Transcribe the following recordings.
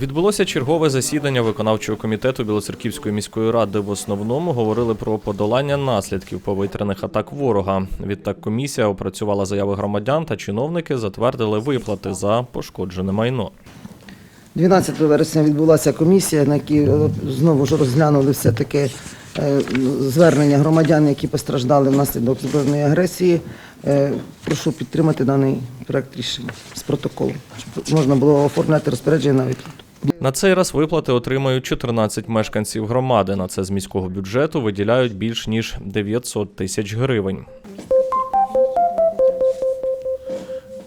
Відбулося чергове засідання виконавчого комітету Білоцерківської міської ради. В основному говорили про подолання наслідків повітряних атак ворога. Відтак комісія опрацювала заяви громадян та чиновники затвердили виплати за пошкоджене майно. 12 вересня відбулася комісія, на якій е, знову ж розглянули все таки е, звернення громадян, які постраждали внаслідок збройної агресії. Е, Прошу підтримати даний проект рішення з протоколу, щоб можна було оформляти розпорядження на виплату. На цей раз виплати отримають 14 мешканців громади. На це з міського бюджету виділяють більш ніж 900 тисяч гривень.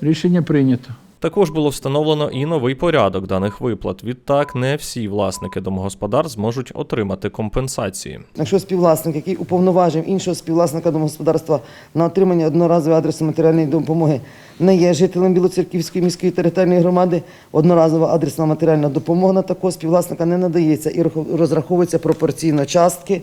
Рішення прийнято. Також було встановлено і новий порядок даних виплат. Відтак, не всі власники домогосподарств зможуть отримати компенсації. Якщо співвласник, який уповноважив іншого співвласника домогосподарства на отримання одноразової адресу матеріальної допомоги, не є жителем Білоцерківської міської територіальної громади, одноразова адресна матеріальна допомога на такого співвласника не надається і розраховується пропорційно частки.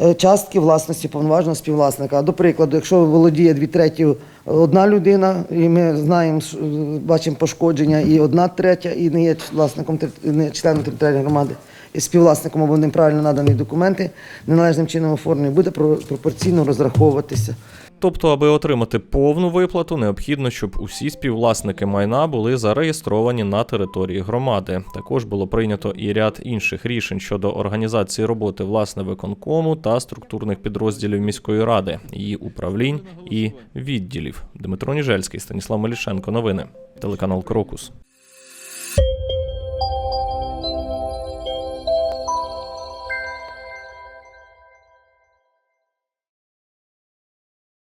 Е, Частки власності повноваженого співвласника. До прикладу, якщо володіє дві треті одна людина, і ми знаємо, е, бачимо пошкодження, і одна третя, і не є власником не членом територіальної громади, і співвласником або неправильно надані документи, неналежним чином оформлені, буде про- пропорційно розраховуватися. Тобто, аби отримати повну виплату, необхідно, щоб усі співвласники майна були зареєстровані на території громади. Також було прийнято і ряд інших рішень щодо організації роботи власне виконкому та структурних підрозділів міської ради, її управлінь і відділів. Дмитро Ніжельський, Станіслав Мелішенко. Новини. Телеканал Крокус.